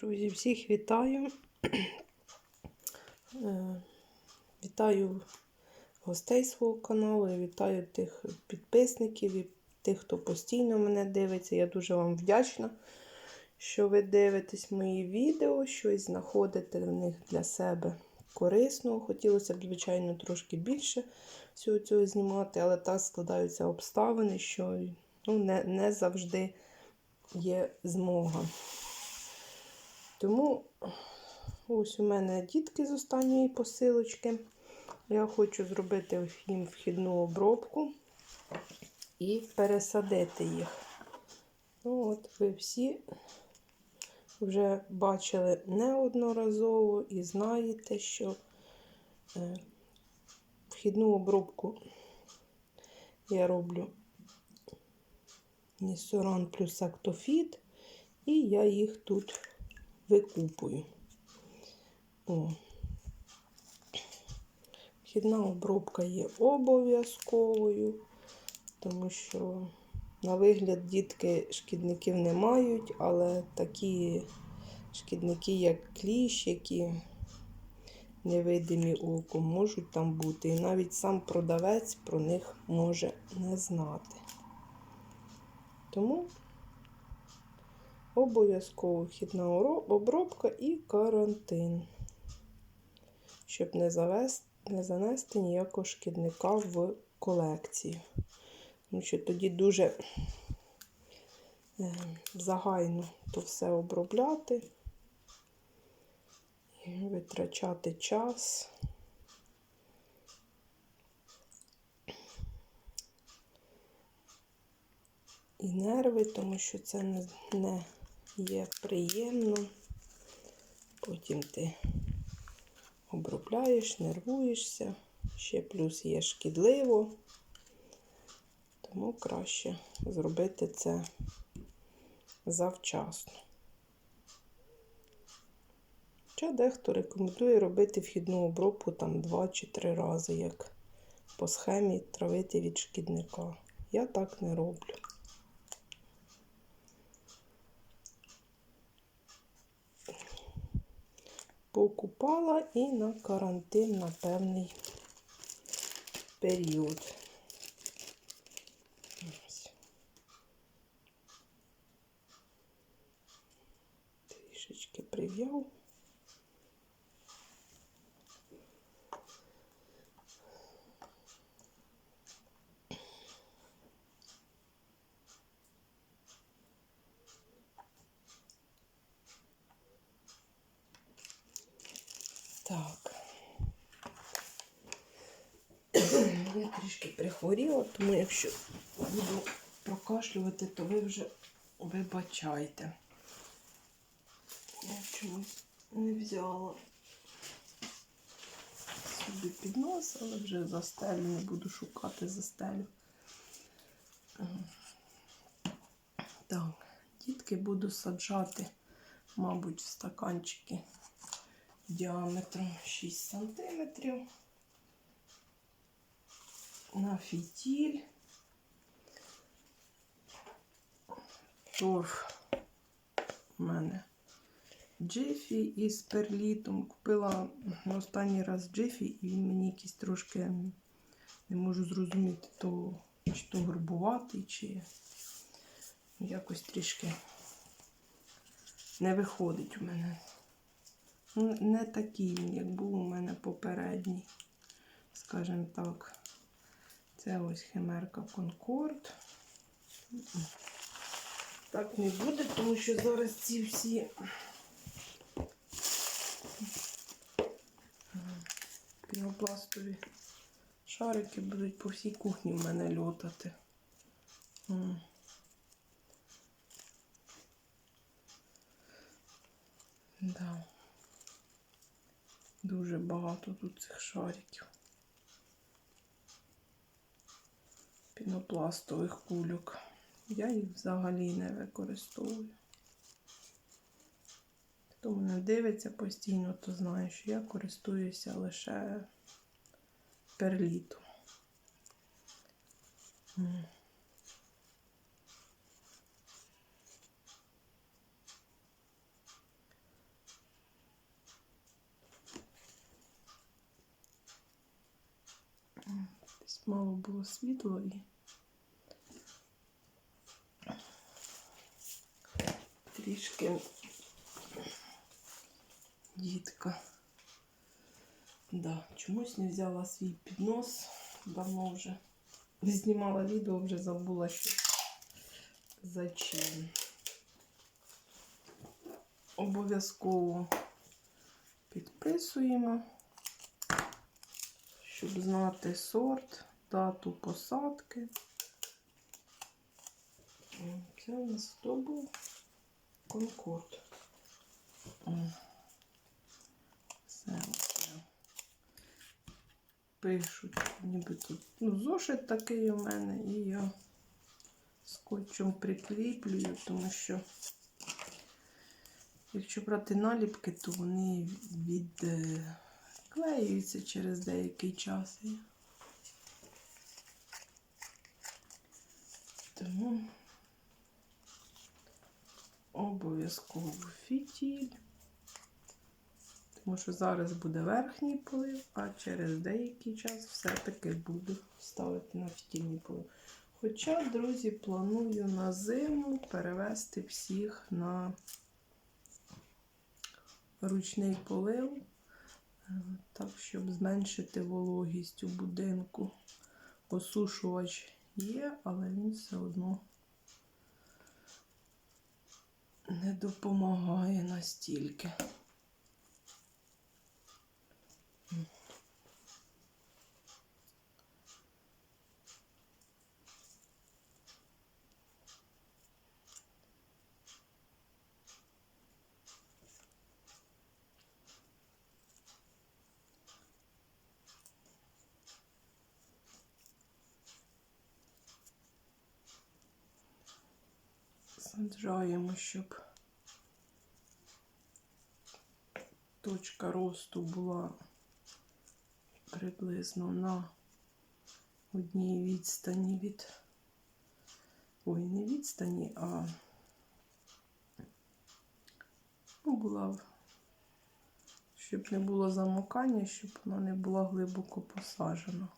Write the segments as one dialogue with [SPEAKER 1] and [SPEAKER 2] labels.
[SPEAKER 1] Друзі, всіх вітаю. Е, Вітаю гостей свого каналу, і вітаю тих підписників і тих, хто постійно мене дивиться. Я дуже вам вдячна, що ви дивитесь мої відео, щось знаходите в них для себе корисного. Хотілося б, звичайно, трошки більше всього цього знімати, але так складаються обставини, що ну, не, не завжди є змога. Тому ось у мене дітки з останньої посилочки. Я хочу зробити їм вхідну обробку і пересадити їх. Ну, от ви всі вже бачили неодноразово і знаєте, що е, вхідну обробку я роблю Нісоран плюс Актофіт, і я їх тут викупую. О. Вхідна обробка є обов'язковою, тому що, на вигляд, дітки шкідників не мають, але такі шкідники, як кліщ, які невидимі оком, можуть там бути. І навіть сам продавець про них може не знати. Тому Обов'язково вхідна обробка і карантин, щоб не завести, не занести ніякого шкідника в колекцію. Тому що тоді дуже е, загайно то все обробляти, і витрачати час. І нерви, тому що це не, є приємно. Потім ти обробляєш, нервуєшся, ще плюс є шкідливо, тому краще зробити це завчасно. Хоча дехто рекомендує робити вхідну обробку там 2 чи 3 рази, як по схемі травити від шкідника. Я так не роблю. Покупала і на карантин на певний період. Трішечки прив'яв. Так. Я трішки прихворіла, тому якщо буду прокашлювати, то ви вже вибачайте. Я чомусь не взяла собі піднос, але вже застелю, не буду шукати застелю. Так, дітки буду саджати, мабуть, в стаканчики діаметром 6 см на фітіль. Торф у мене Джефі із перлітом. Купила останній раз Джефі, і він мені якийсь трошки не можу зрозуміти, то, чи то грубуватий, чи якось трішки не виходить у мене. Ну, не такий як був у мене попередній, скажімо так. Це ось химерка Конкорд. Так не буде, тому що зараз ці всі пінопластові шарики будуть по всій кухні в мене льотати. Да. Дуже багато тут цих шариків. пінопластових кульок. Я їх взагалі не використовую. Хто мене дивиться постійно, то знає, що я користуюся лише перлітом мало було світло і трішки дітка. Да, чомусь не взяла свій піднос. Давно вже знімала відео, вже забула, що за чим. Обов'язково підписуємо, щоб знати сорт, дату посадки. Це у нас хто був? Конкорд. Все оце. Пишуть, ніби тут. Ну, зошит такий у мене, і я скотчем прикріплюю, тому що якщо брати наліпки, то вони відклеюються через деякий час. І Тому обов'язково фітіль. Тому що зараз буде верхній полив, а через деякий час все-таки буду ставити на фітільний полив. Хоча, друзі, планую на зиму перевести всіх на ручний полив, е, так, щоб зменшити вологість у будинку. Осушувач є, але він все одно не допомагає настільки. Саджаємо, щоб точка росту була приблизно на одній відстані від. Ой, не відстані, а ну, була, щоб не було замокання, щоб вона не була глибоко посаджена.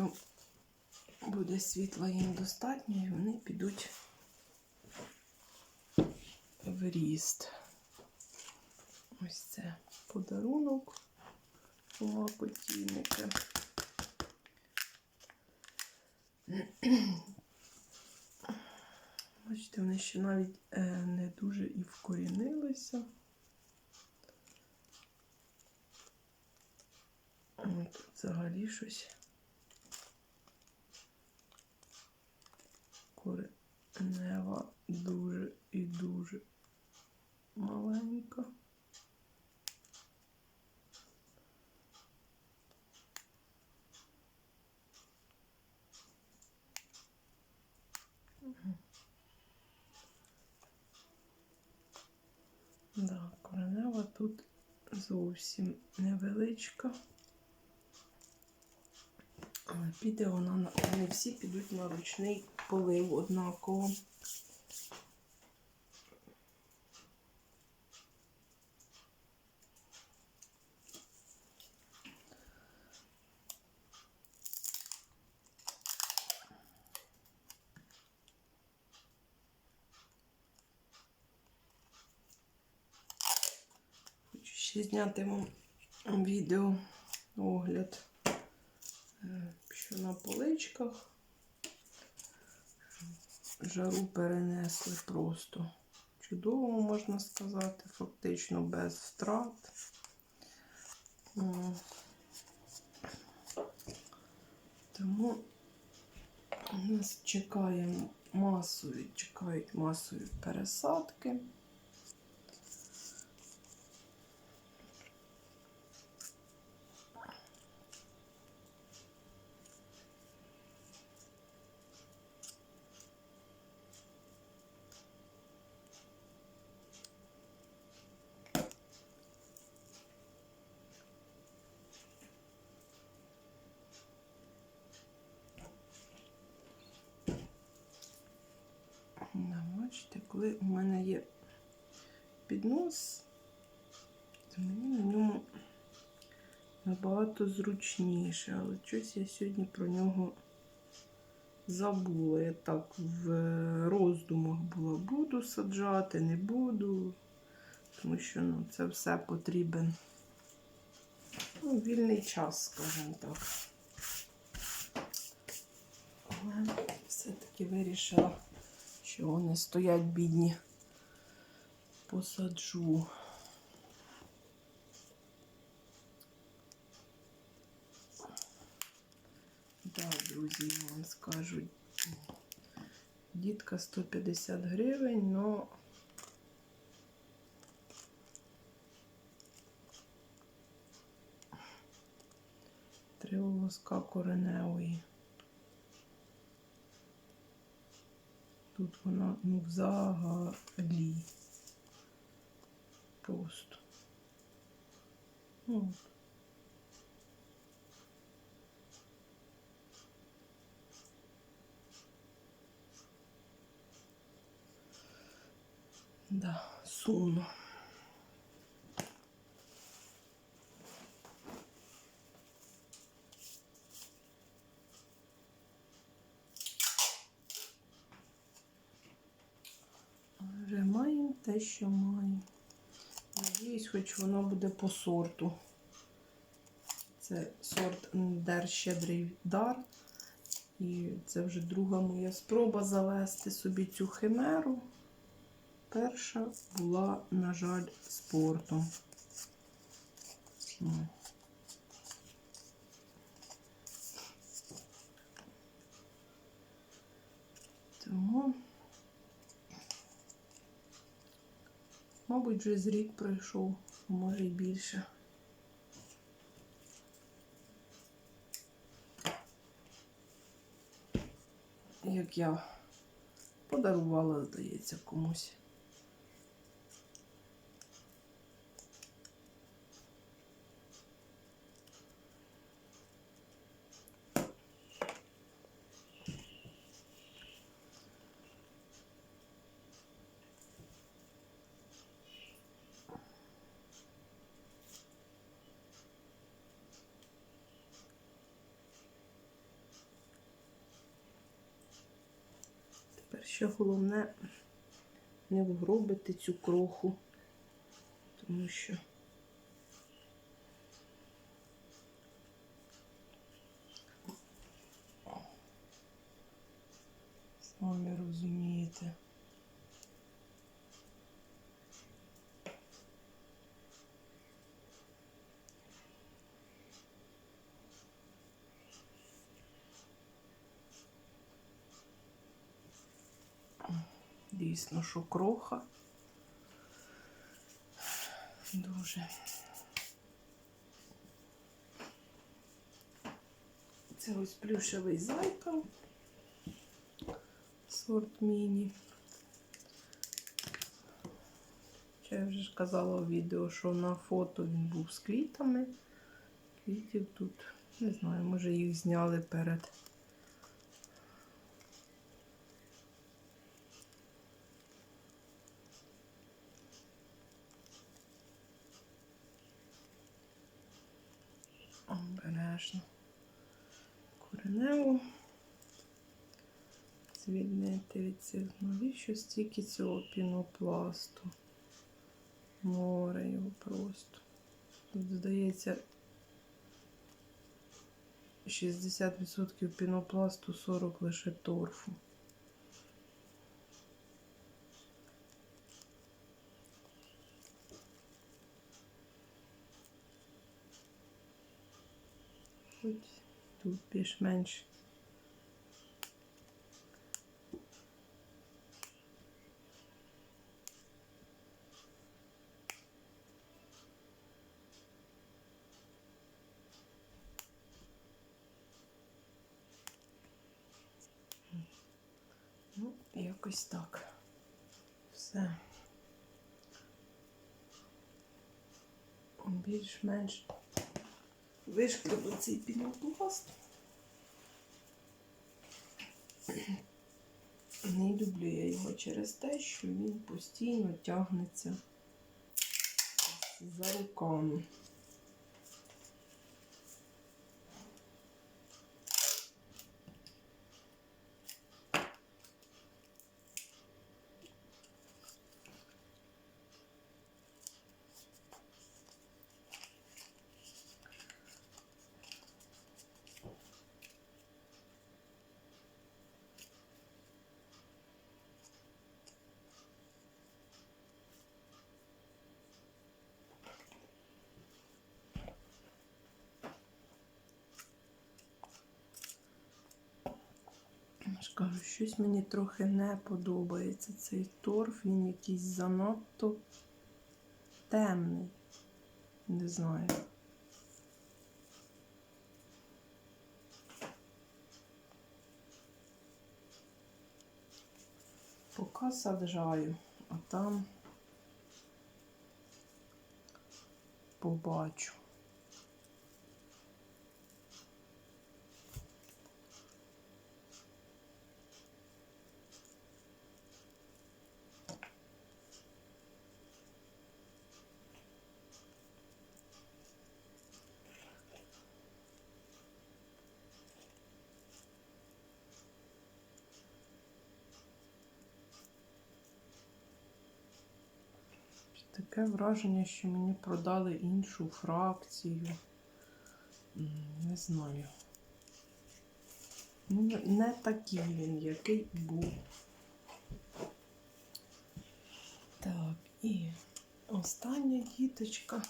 [SPEAKER 1] М. Що буде світла їм достатньо, і вони підуть в ріст. Ось це подарунок у макотійника. Бачите, вони ще навіть е, не дуже і вкорінилися. Тут взагалі щось. Коренева дуже і дуже маленька. Да, коренева тут зовсім невеличка. Але піде вона на вони всі підуть на ручний полив однаково. Хочу ще зняти вам відео огляд е, на поличках жару перенесли просто чудово, можна сказати, фактично без втрат. Тому нас чекає масові, чекають масові пересадки. То мені на ньому набагато зручніше. Але щось я сьогодні про нього забула. Я так в роздумах була. Буду саджати, не буду. Тому що ну, це все потрібен ну, вільний час, скажімо так. Але все-таки вирішила, що вони стоять бідні. Посаджу. Так, друзі, я вам скажу. Дітка 150 гривень, но три волоска кореневої. Тут вона ну взагалі. Просто. От. Да, сумно. Вже маємо те, що маємо. Надіюсь, хоч воно буде по сорту. Це сорт Ндер Щедрий дар. І це вже друга моя спроба завести собі цю химеру. Перша була, на жаль, спортом. Тому, мабуть, вже з рік пройшов, може й більше. Як я подарувала, здається, комусь. Тепер ще головне не вгробити цю кроху, тому що самі розумієте. Дійсно, що кроха. Дуже. Це ось плюшевий зайка. Сорт міні. Я вже ж казала у відео, що на фото він був з квітами. Квітів тут, не знаю, може їх зняли перед. Обережно. Кореневу звільнити від цих. Навіщо стільки цього пінопласту? Море його просто. Тут, здається, 60% пінопласту, 40 лише торфу. Хоч тут більш-менш. Ну, якось так. Все. Більш-менш вишкребли цей пінопласт. Не люблю я його через те, що він постійно тягнеться за руками. Ж кажу, щось мені трохи не подобається цей торф, він якийсь занадто темний. Не знаю. Поки саджаю, а там побачу. Таке враження, що мені продали іншу фракцію. Не знаю. Ну, не- такий він, який був. Так, і остання діточка.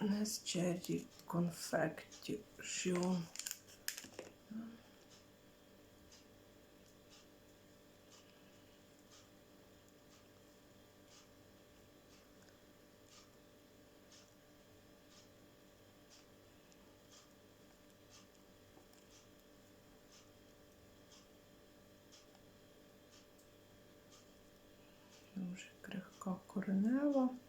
[SPEAKER 1] Не з черрі конфекті. Дуже крихка коренева.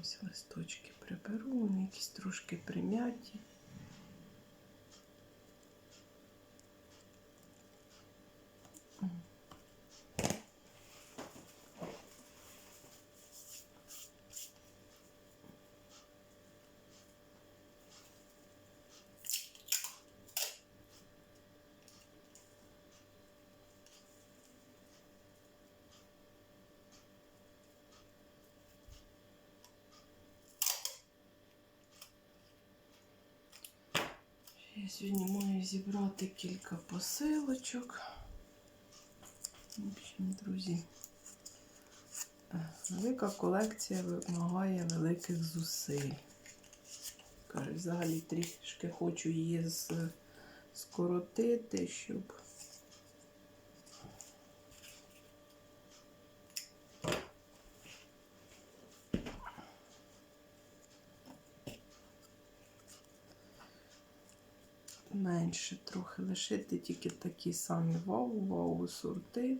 [SPEAKER 1] Ось листочки приберу, вони якісь трошки прим'яті. Сьогодні маю зібрати кілька посилочок. В общем, друзі, велика колекція вимагає великих зусиль. Взагалі трішки хочу її скоротити, щоб. Лишити тільки такі самі вау-вау сорти.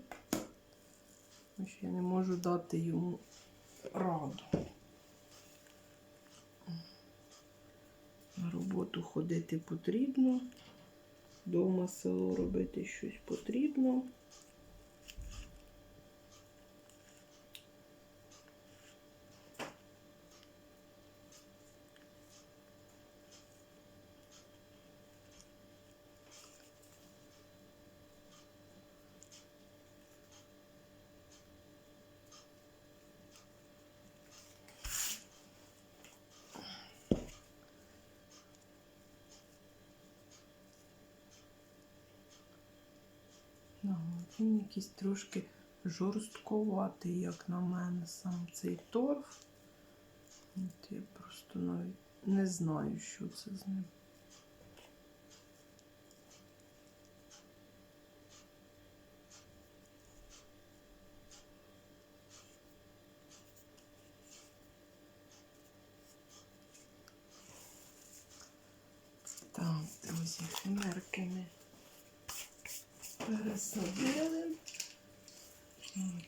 [SPEAKER 1] Тому що я не можу дати йому раду. На роботу ходити потрібно, вдома село робити щось потрібно. він якийсь трошки жорстковатий, як на мене, сам цей торф. От Я просто навіть не знаю, що це з ним. Так, друзі, химерки ми пересадили.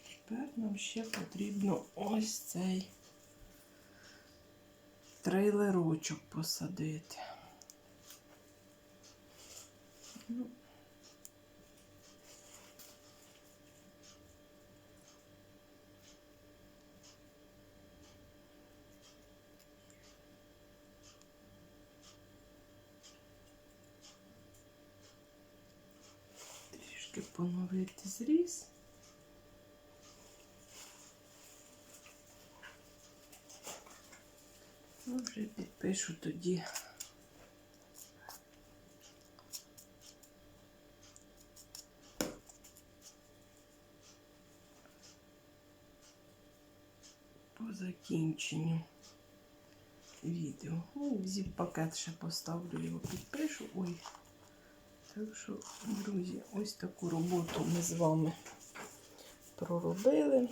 [SPEAKER 1] Тепер нам ще потрібно ось цей трейлерочок посадити. Ну, Трішки поновити зріз. Ну, вже підпишу тоді. По закінченню відео. Ну, зіп-пакет ще поставлю його підпишу. Ой. Так що, друзі, ось таку роботу ми з вами проробили.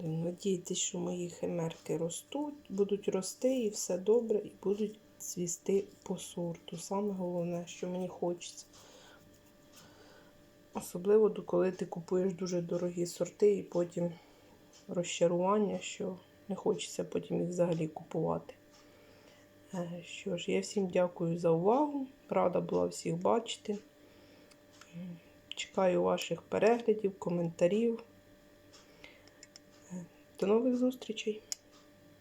[SPEAKER 1] Надійтесь, що мої химерки ростуть, будуть рости і все добре, і будуть цвісти по сорту. Саме головне, що мені хочеться. Особливо, коли ти купуєш дуже дорогі сорти і потім розчарування, що не хочеться потім їх взагалі купувати. Е, Що ж, я всім дякую за увагу. Рада була всіх бачити. Чекаю ваших переглядів, коментарів. Е, До нових зустрічей!